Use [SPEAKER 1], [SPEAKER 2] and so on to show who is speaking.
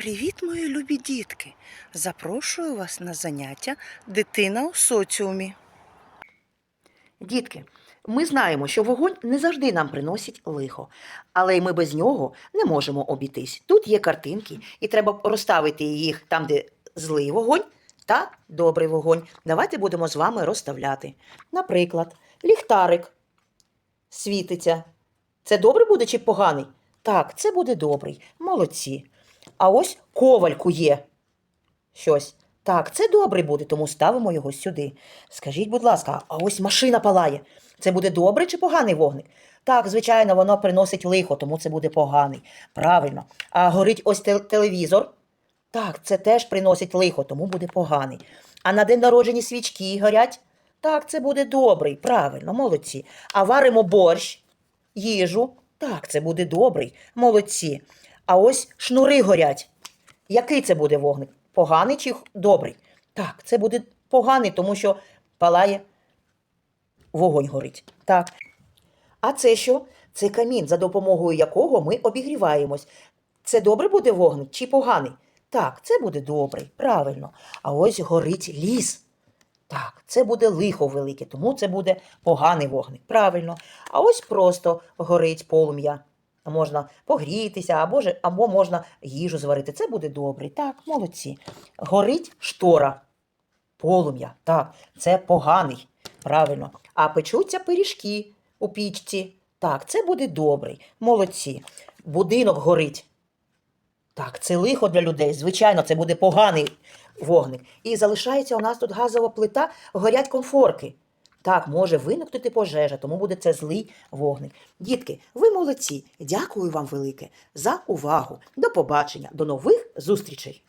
[SPEAKER 1] Привіт, мої любі дітки! Запрошую вас на заняття Дитина у соціумі.
[SPEAKER 2] Дітки, ми знаємо, що вогонь не завжди нам приносить лихо, але й ми без нього не можемо обійтись. Тут є картинки, і треба розставити їх там, де злий вогонь та добрий вогонь. Давайте будемо з вами розставляти. Наприклад, ліхтарик світиться. Це добре буде чи поганий? Так, це буде добрий. Молодці. А ось коваль кує щось. Так, це добре буде, тому ставимо його сюди. Скажіть, будь ласка, а ось машина палає. Це буде добрий чи поганий вогник? Так, звичайно, воно приносить лихо, тому це буде поганий. Правильно. А горить ось те- телевізор. Так, це теж приносить лихо, тому буде поганий. А на день народження свічки горять. Так, це буде добрий, правильно, молодці. А варимо борщ, їжу. Так, це буде добрий, молодці. А ось шнури горять. Який це буде вогник? Поганий чи добрий? Так, це буде поганий, тому що палає вогонь горить. Так. А це що? Це камін, за допомогою якого ми обігріваємось. Це добре буде вогник чи поганий? Так, це буде добрий, правильно. А ось горить ліс. Так, це буде лихо велике, тому це буде поганий вогник. Правильно. А ось просто горить полум'я. Можна погрітися, або, ж, або можна їжу зварити. Це буде добре. Так, молодці. Горить штора. Полум'я. Так, це поганий. Правильно. А печуться пиріжки у пічці. Так, це буде добрий. Молодці. Будинок горить. Так, це лихо для людей. Звичайно, це буде поганий вогник. І залишається у нас тут газова плита, горять комфорки. Так, може виникнути пожежа, тому буде це злий вогник. Дітки, ви молодці. Дякую вам велике за увагу. До побачення, до нових зустрічей.